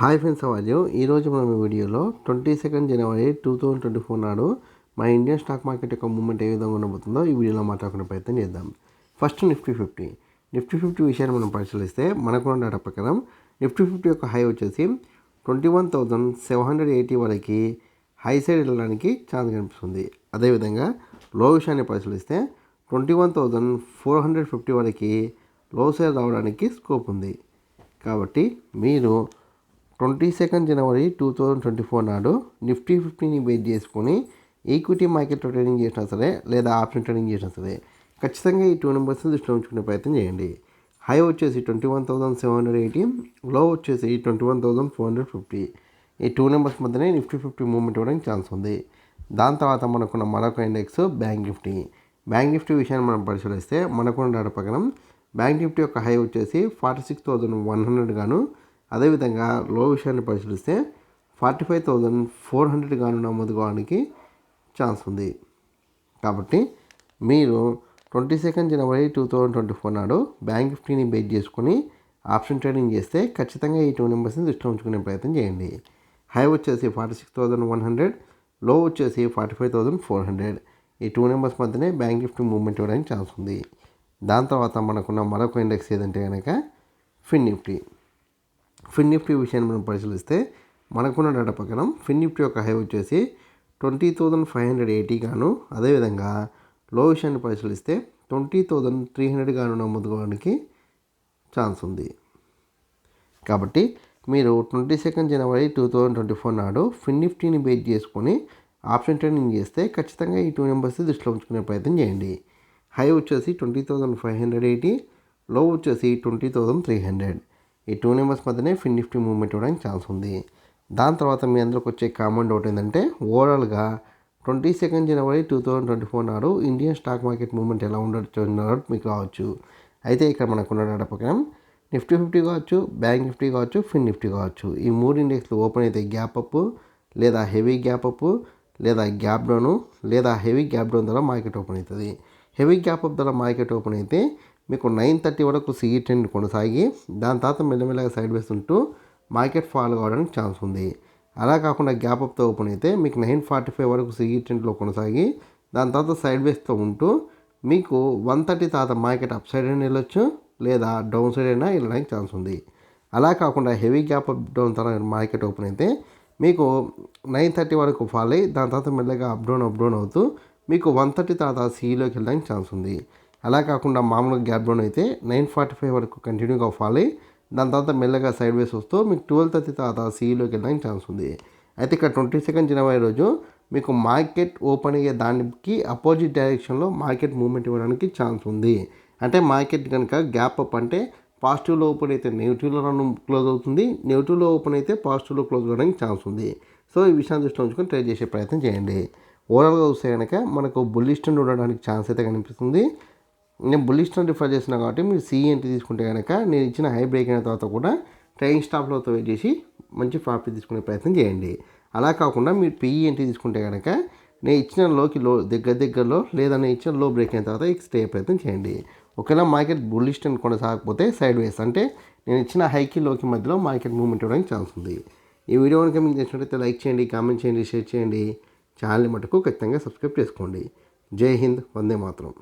Hi friends అవాజు ఈరోజు మనం ఈ వీడియోలో twenty second January two thousand twenty four నాడు మన ఇండియన్ స్టాక్ మార్కెట్ యొక్క మూమెంట్ ఏ విధంగా ఉండబోతుందో ఈ వీడియోలో మాట్లాడుకునే ప్రయత్నం చేద్దాం. First Nifty fifty Nifty fifty విషయాన్ని మనం పరిశీలిస్తే మనకున్న డేటా ప్రకారం నిఫ్టీ ఫిఫ్టీ యొక్క హై వచ్చేసి twenty one thousand seven hundred eighty వరకు హై సైడ్ వెళ్ళడానికి ఛాన్స్ కనిపిస్తుంది. అదేవిధంగా లో విషయాన్ని పరిశీలిస్తే twenty one thousand four hundred fifty వరకు లో సైడ్ రావడానికి స్కోప్ ఉంది కాబట్టి మీరు twenty second January two thousand twenty four నాడు నిఫ్టీ ఫిఫ్టీని బేస్ చేసుకొని ఈక్విటీ మార్కెట్లో ట్రేడింగ్ చేసినా సరే లేదా ఆప్షన్ ట్రేడింగ్ చేసినా సరే ఖచ్చితంగా ఈ టూ నెంబర్స్ దృష్టిలో ఉంచుకునే ప్రయత్నం చేయండి. హై వచ్చేసి twenty one thousand seven hundred eighty low వచ్చేసి twenty one thousand four hundred fifty. ఈ టూ నెంబర్స్ మధ్యనే నిఫ్టీ ఫిఫ్టీ మూవ్మెంట్ ఇవ్వడానికి ఛాన్స్ ఉంది. దాని తర్వాత మనకున్న మరొక index bank Nifty. Bank Nifty విషయాన్ని మనం పరిశీలిస్తే మనకున్న డేటా ప్రకారం బ్యాంక్ నిఫ్టీ యొక్క హై వచ్చేసి forty six thousand one hundred గాను అదేవిధంగా లో విషయాన్ని పరిశీలిస్తే forty five thousand four hundred గాను నమోదు కావడానికి ఛాన్స్ ఉంది. కాబట్టి మీరు twenty second January two thousand twenty four నాడు బ్యాంక్ నిఫ్టీని బేట్ చేసుకొని ఆప్షన్ ట్రేడింగ్ చేస్తే ఖచ్చితంగా ఈ టూ నెంబర్స్ని దృష్టిలో ఉంచుకునే ప్రయత్నం చేయండి. హై వచ్చేసి ఫార్టీ సిక్స్ థౌజండ్ వన్ హండ్రెడ్లో వచ్చేసి forty five thousand four hundred. ఈ టూ నెంబర్స్ మధ్యనే బ్యాంక్ నిఫ్టీ మూవ్మెంట్ ఇవ్వడానికి ఛాన్స్ ఉంది. దాని తర్వాత మనకున్న మరొక ఇండెక్స్ ఏదంటే కనుక ఫిన్ నిఫ్టీ. ఫిన్ నిఫ్టీ విషయాన్ని మనం పరిశీలిస్తే మనకున్న డేటా ప్రకారం ఫిన్ నిఫ్టీ యొక్క హై వచ్చేసి twenty thousand five hundred eighty గాను. అదేవిధంగా లో విషయాన్ని పరిశీలిస్తే ట్వంటీ థౌజండ్ త్రీ హండ్రెడ్ గాను నమోదుకోవడానికి ఛాన్స్ ఉంది. కాబట్టి మీరు twenty second January two thousand twenty four నాడు ఫిన్ నిఫ్టీని బేస్ చేసుకొని ఆప్షన్ ట్రేడింగ్ చేస్తే ఖచ్చితంగా ఈ టూ నెంబర్స్ దృష్టిలో ఉంచుకునే ప్రయత్నం చేయండి. హై వచ్చేసి twenty thousand five hundred eighty low వచ్చేసి ట్వంటీ థౌజండ్ త్రీ హండ్రెడ్. ఈ టూ నెంబర్స్ మధ్యనే ఫిన్ నిఫ్టీ మూవ్మెంట్ ఇవ్వడానికి ఛాన్స్ ఉంది. దాని తర్వాత మీ అందరికి వచ్చే కామన్ డౌట్ ఏంటంటే ఓవరాల్గా twenty second January two thousand twenty four నాడు ఇండియన్ స్టాక్ మార్కెట్ మూవ్మెంట్ ఎలా ఉండొచ్చు అన్నట్టు మీకు రావచ్చు. అయితే ఇక్కడ మనకున్న డేటా ప్రకారం నిఫ్టీ ఫిఫ్టీ కావచ్చు బ్యాంక్ నిఫ్టీ కావచ్చు ఫిన్ నిఫ్టీ కావచ్చు. ఈ మూడు ఇండెక్స్లు ఓపెన్ అయితే గ్యాప్ అప్ లేదా హెవీ గ్యాప్ అప్ లేదా గ్యాప్ డౌన్ లేదా హెవీ గ్యాప్ డౌన్ ద్వారా మార్కెట్ ఓపెన్ అవుతుంది. హెవీ గ్యాప్ అప్ ద్వారా మార్కెట్ ఓపెన్ అయితే మీకు నైన్ థర్టీ వరకు సిఈ ట్రెండ్ కొనసాగి దాని తర్వాత మెల్లమెల్లగా సైడ్ వేస్ ఉంటూ మార్కెట్ ఫాల్ కావడానికి ఛాన్స్ ఉంది. అలా కాకుండా గ్యాప్ అప్తో ఓపెన్ అయితే మీకు నైన్ ఫార్టీ ఫైవ్ వరకు సిఈ ట్రెండ్లో కొనసాగి దాని తర్వాత సైడ్ వేస్తో ఉంటూ మీకు వన్ థర్టీ తర్వాత మార్కెట్ అప్ సైడ్ అయినా వెళ్ళొచ్చు లేదా డౌన్ సైడ్ అయినా వెళ్ళడానికి ఛాన్స్ ఉంది. అలా కాకుండా హెవీ గ్యాప్ అప్ డౌన్ తర్వాత మార్కెట్ ఓపెన్ అయితే మీకు నైన్ థర్టీ వరకు ఫాల్ అయ్యి దాని తర్వాత మెల్లగా అప్ డౌన్ అప్ డౌన్ అవుతూ మీకు వన్ థర్టీ తర్వాత సిఈలోకి వెళ్ళడానికి ఛాన్స్ ఉంది. అలా కాకుండా మామూలుగా గ్యాప్ డౌన్ అయితే నైన్ ఫార్టీ ఫైవ్ వరకు కంటిన్యూగా ఫాల్ అయ్యి దాని తర్వాత మెల్లగా సైడ్ వేస్ వస్తూ మీకు ట్వెల్వ్ థర్టీ తర్వాత సీఈలోకి వెళ్ళడానికి ఛాన్స్ ఉంది. అయితే ఇక్కడ ట్వంటీ సెకండ్ జనవరి రోజు మీకు మార్కెట్ ఓపెన్ అయ్యే దానికి అపోజిట్ డైరెక్షన్లో మార్కెట్ మూవ్మెంట్ ఇవ్వడానికి ఛాన్స్ ఉంది. అంటే మార్కెట్ కనుక గ్యాప్ అప్ అంటే పాజిటివ్లో ఓపెన్ అయితే నెగిటివ్లో రన్ క్లోజ్ అవుతుంది నెగిటివ్లో ఓపెన్ అయితే పాజిటివ్లో క్లోజ్ అవ్వడానికి ఛాన్స్ ఉంది. సో ఈ విషయాన్ని దృష్టిలో ఉంచుకొని ట్రై చేసే ప్రయత్నం చేయండి. ఓవరాల్గా చూస్తే కనుక మనకు బుల్లిష్ ఉండడానికి ఛాన్స్ అయితే కనిపిస్తుంది. నేను బుల్లిష్ రిఫర్ చేసిన కాబట్టి మీరు సిఎన్టీ తీసుకుంటే కనుక నేను ఇచ్చిన హై బ్రేక్ అయిన తర్వాత కూడా ట్రైనింగ్ స్టాప్లతో వెయిట్ చేసి మంచి ప్రాఫిట్ తీసుకునే ప్రయత్నం చేయండి. అలా కాకుండా మీరు పిఈఎన్టీ తీసుకుంటే కనుక నేను ఇచ్చిన లోకి లో దగ్గర దగ్గరలో లేదా నేను ఇచ్చిన లో బ్రేక్ అయిన తర్వాత స్టే ప్రయత్నం చేయండి. ఒకవేళ మార్కెట్ బుల్లిస్ట్ ట్రెండ్ కొనసాగకపోతే సైడ్ వేస్ అంటే నేను ఇచ్చిన హైకి లోకి మధ్యలో మార్కెట్ మూవ్మెంట్ ఇవ్వడానికి ఛాన్స్ ఉంది. ఈ వీడియో కనుక మీకు నచ్చినట్లయితే లైక్ చేయండి కామెంట్ చేయండి షేర్ చేయండి. ఛానల్ మటుకు ఖచ్చితంగా సబ్స్క్రైబ్ చేసుకోండి. జై హింద్ వందే మాత్రం.